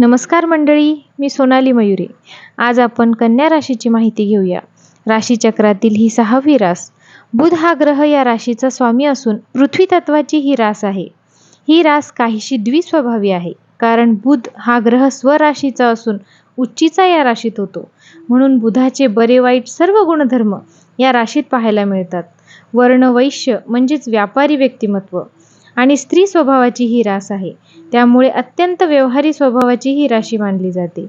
नमस्कार मंडळी मी सोनाली मयुरे. आज आपण कन्या राशीची माहिती घेऊया. राशीचक्रातील ही सहावी रास. बुध हा ग्रह या राशीचा स्वामी असून पृथ्वी तत्वाची ही रास आहे. ही रास काहीशी द्विस्वभावी आहे कारण बुध हा ग्रह स्वराशीचा असून उच्चीचा या राशीत होतो. म्हणून बुधाचे बरे वाईट सर्व गुणधर्म या राशीत पाहायला मिळतात. वर्ण वैश्य म्हणजेच व्यापारी व्यक्तिमत्व. आणि स्त्री स्वभावाची ही रास आहे. त्यामुळे अत्यंत व्यवहारी स्वभावाची ही राशी मानली जाते.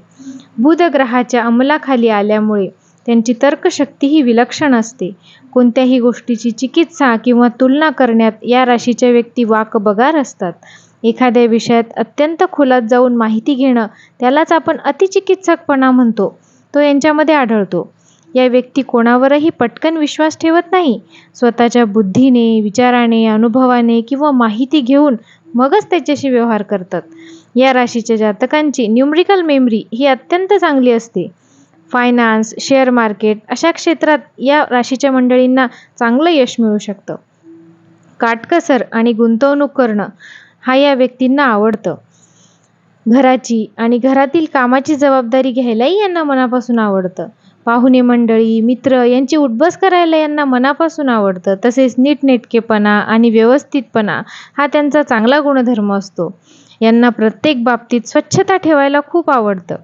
बुध ग्रहाच्या अंमलाखाली आल्यामुळे त्यांची तर्कशक्ती ही विलक्षण असते. कोणत्याही गोष्टीची चिकित्सा किंवा तुलना करण्यात या राशीच्या व्यक्ती वाकबगार असतात. एखाद्या विषयात अत्यंत खोलात जाऊन माहिती घेणं त्यालाच आपण अतिचिकित्सकपणा म्हणतो. तो यांच्यामध्ये आढळतो. या व्यक्ती कोणावरही पटकन विश्वास ठेवत नाही. स्वतःच्या बुद्धीने विचाराने अनुभवाने किंवा माहिती घेऊन मगच त्याच्याशी व्यवहार करतात. या राशीच्या जातकांची न्यूमरिकल मेमरी ही अत्यंत चांगली असते. फायनान्स शेअर मार्केट अशा क्षेत्रात या राशीच्या मंडळींना चांगलं यश मिळू शकतं. काटकसर आणि गुंतवणूक करणं हा या व्यक्तींना आवडतं. घराची आणि घरातील कामाची जबाबदारी घ्यायलाही यांना मनापासून आवडतं. पाहुणे मंडळी मित्र यांची उठबस करायला यांना मनापासून आवडतं. तसेच नीटनेटकेपणा आणि व्यवस्थितपणा हा त्यांचा चांगला गुणधर्म असतो. यांना प्रत्येक बाबतीत स्वच्छता ठेवायला खूप आवडतं.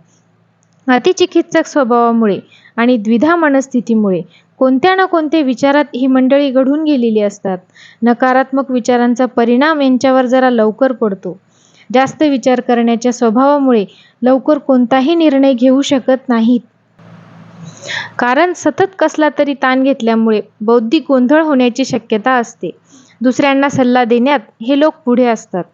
अतिचिकित्सक स्वभावामुळे आणि द्विधा मनस्थितीमुळे कोणत्या ना कोणत्या विचारात ही मंडळी घडून गेलेली असतात. नकारात्मक विचारांचा परिणाम यांच्यावर जरा लवकर पडतो. जास्त विचार करण्याच्या स्वभावामुळे लवकर कोणताही निर्णय घेऊ शकत नाहीत. कारण सतत कसला तरी ताण घेतल्यामुळे बौद्धिक गोंधळ होण्याची शक्यता असते. दुसऱ्यांना सल्ला देण्यात हे लोक पुढे असतात.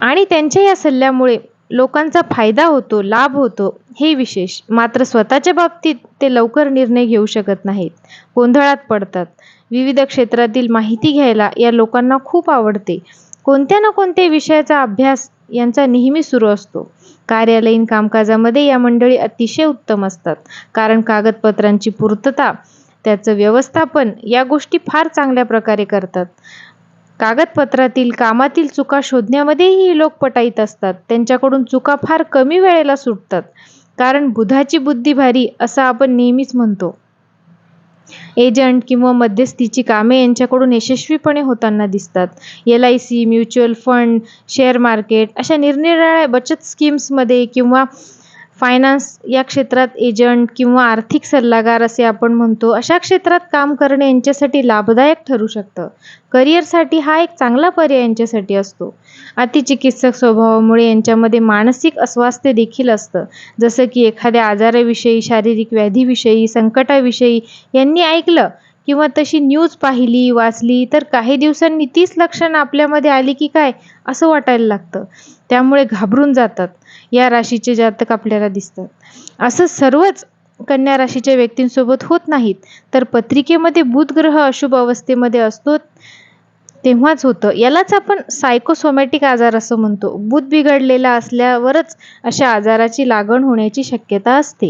आणि त्यांच्या या सल्ल्यामुळे लोकांचा फायदा होतो लाभ होतो हे विशेष. मात्र स्वतःच्या बाबतीत ते लवकर निर्णय घेऊ शकत नाहीत. गोंधळात पडतात. विविध क्षेत्रातील माहिती घ्यायला या लोकांना खूप आवडते. कोणत्या ना कोणत्या विषयाचा अभ्यास यांचा नेहमी सुरू असतो. कार्यालयीन कामकाजामध्ये या मंडळी अतिशय उत्तम असतात. कारण कागदपत्रांची पूर्तता त्याचं व्यवस्थापन या गोष्टी फार चांगल्या प्रकारे करतात. कागदपत्रातील कामातील चुका शोधण्यामध्येही ही लोक पटाईत असतात. त्यांच्याकडून चुका फार कमी वेळेला सुटतात. कारण बुधाची बुद्धी भारी असं आपण नेहमीच म्हणतो. एजंट किंवा मध्यस्थीची कामे यांच्याकडून यशस्वीपणे होताना दिसतात. L I C mutual fund share market अशा निरनिराळ्या बचत स्कीम्समध्ये किंवा फायनान्स या क्षेत्रात एजंट किंवा आर्थिक सल्लागार असे आपण म्हणतो अशा क्षेत्रात काम करणे यांच्यासाठी लाभदायक ठरू शकतं. करिअरसाठी हा एक चांगला पर्याय यांच्यासाठी असतो. अतिचिकित्सक स्वभावामुळे यांच्यामध्ये मानसिक अस्वास्थ्य देखील असतं. जसं की एखाद्या आजाराविषयी शारीरिक व्याधीविषयी संकटाविषयी यांनी ऐकलं किंवा तशी न्यूज पाहिली वाचली तर काही दिवसांनी तीच लक्षणं आपल्यामध्ये आली की काय? असं वाटायला लागतं. त्यामुळे घाबरून जातात. या राशीचे जातक आपल्याला दिसतात. असं सर्वच कन्या राशीच्या व्यक्तींसोबत होत नाहीत. तर पत्रिकेमध्ये बुध ग्रह अशुभ अवस्थेमध्ये असतो तेव्हाच होतं. यालाच आपण सायकोसोमॅटिक आजार असं म्हणतो. बुध बिघडलेला असल्यावरच अशा आजाराची लागण होण्याची शक्यता असते.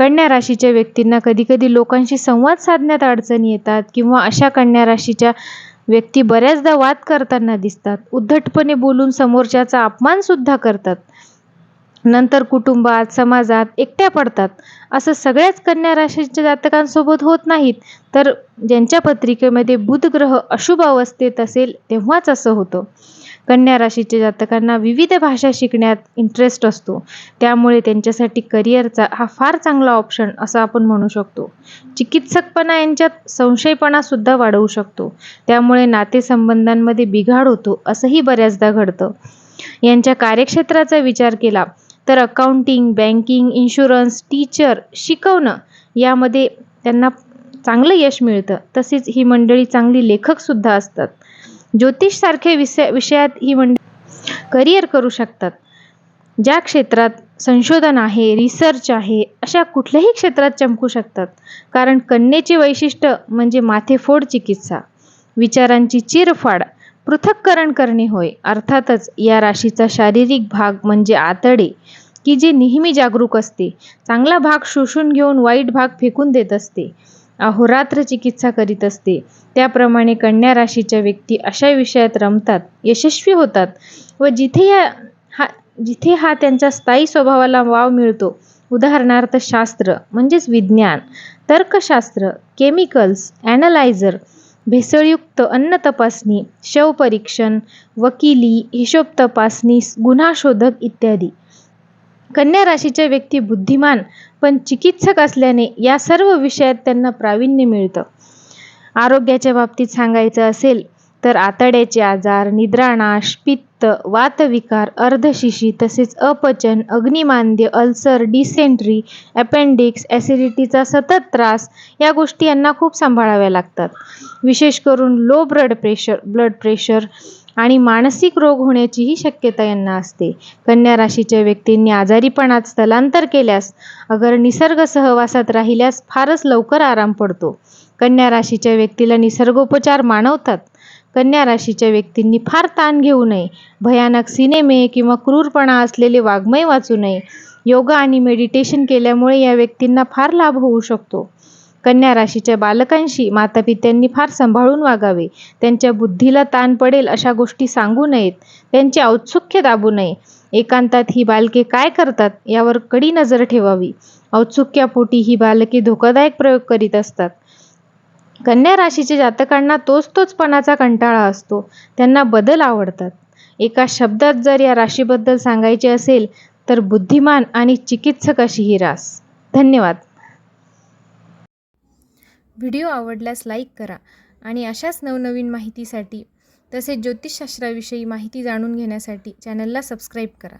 कन्या राशीच्या व्यक्तींना कधीकधी लोकांशी संवाद साधण्यात अडचणी येतात किंवा अशा कन्या राशीच्या व्यक्ती बऱ्याचदा वाद करताना दिसतात. उद्धटपणे बोलून समोरच्याचा अपमानसुद्धा करतात. नंतर कुटुंबात समाजात एकट्या पडतात. असं सगळ्याच कन्या राशीच्या जातकांसोबत होत नाहीत. तर ज्यांच्या पत्रिकेमध्ये बुध ग्रह अशुभ अवस्थेत असेल तेव्हाच असं होतं. कन्या राशीच्या जातकांना विविध भाषा शिकण्यात इंटरेस्ट असतो. त्यामुळे त्यांच्यासाठी करिअरचा हा फार चांगला ऑप्शन असं आपण म्हणू शकतो. चिकित्सकपणा यांच्यात संशयपणासुद्धा वाढवू शकतो. त्यामुळे नातेसंबंधांमध्ये बिघाड होतो असंही बऱ्याचदा घडतं. यांच्या कार्यक्षेत्राचा विचार केला तर अकाउंटिंग बँकिंग इन्शुरन्स टीचर शिकवणं यामध्ये त्यांना चांगलं यश मिळतं. तसेच ही मंडळी चांगली लेखकसुद्धा असतात. ज्योतिषसारखे विषय विषयात ही मंडळी करिअर करू शकतात. ज्या क्षेत्रात संशोधन आहे रिसर्च आहे अशा कुठल्याही क्षेत्रात चमकू शकतात. कारण कन्येचे वैशिष्ट्य म्हणजे माथेफोड चिकित्सा. विचारांची चिरफाड पृथक्करण करणे होय. अर्थातच या राशीचा शारीरिक भाग म्हणजे आतडे की जे नेहमी जागरूक असते. चांगला भाग शोषून घेऊन वाईट भाग फेकून देत असते. अहोरात्र चिकित्सा करीत असते. त्याप्रमाणे कन्या राशीच्या व्यक्ती अशा विषयात रमतात यशस्वी होतात व जिथे या हा जिथे हा त्यांच्या स्थायी स्वभावाला वाव मिळतो उदाहरणार्थ शास्त्र म्हणजेच विज्ञान तर्कशास्त्र केमिकल्स ॲनलायझर भेसळयुक्त अन्न तपासणी शवपरीक्षण वकिली हिशोब तपासणी गुन्हाशोधक इत्यादी. कन्या राशीच्या व्यक्ती बुद्धिमान पण चिकित्सक असल्याने या सर्व विषयात त्यांना प्रावीण्य मिळतं. आरोग्याच्या बाबतीत सांगायचं असेल तर आतड्याचे आजार निद्रानाश पित्त वातविकार अर्धशिशी तसेच अपचन अग्निमांद्य अल्सर डिसेंट्री अपेंडिक्स ॲसिडिटीचा सतत त्रास या गोष्टी यांना खूप सांभाळाव्या लागतात. विशेष करून low blood pressure blood pressure आणि मानसिक रोग होण्याचीही शक्यता यांना असते. कन्या राशीच्या व्यक्तींनी आजारीपणात स्थलांतर केल्यास अगर निसर्ग सहवासात राहिल्यास फारच लवकर आराम पडतो. कन्या राशीच्या व्यक्तीला निसर्गोपचार मानवतात. कन्या राशीच्या व्यक्तींनी फार ताण घेऊ नये. भयानक सिनेमे किंवा क्रूरपणा असलेले वाङ्मय वाचू नये. योगा आणि मेडिटेशन केल्यामुळे या व्यक्तींना फार लाभ होऊ शकतो. कन्या राशीच्या बालकांशी मातापित्यांनी फार सांभाळून वागावे. त्यांच्या बुद्धीला ताण पडेल अशा गोष्टी सांगू नयेत. त्यांचे औत्सुक्य दाबू नये. एकांतात ही बालके काय करतात यावर कडी नजर ठेवावी. औत्सुक्यापोटी ही बालके धोकादायक प्रयोग करीत असतात. कन्या राशीच्या जातकांना तोच तोचपणाचा कंटाळा असतो. त्यांना बदल आवडतात. एका शब्दात जर या राशीबद्दल सांगायचे असेल तर बुद्धिमान आणि चिकित्सक अशी ही रास. धन्यवाद. व्हिडिओ आवडल्यास लाईक करा आणि अशाच नवनवीन माहितीसाठी तसेच ज्योतिषशास्त्राविषयी माहिती जाणून घेण्यासाठी चॅनलला सबस्क्राईब करा.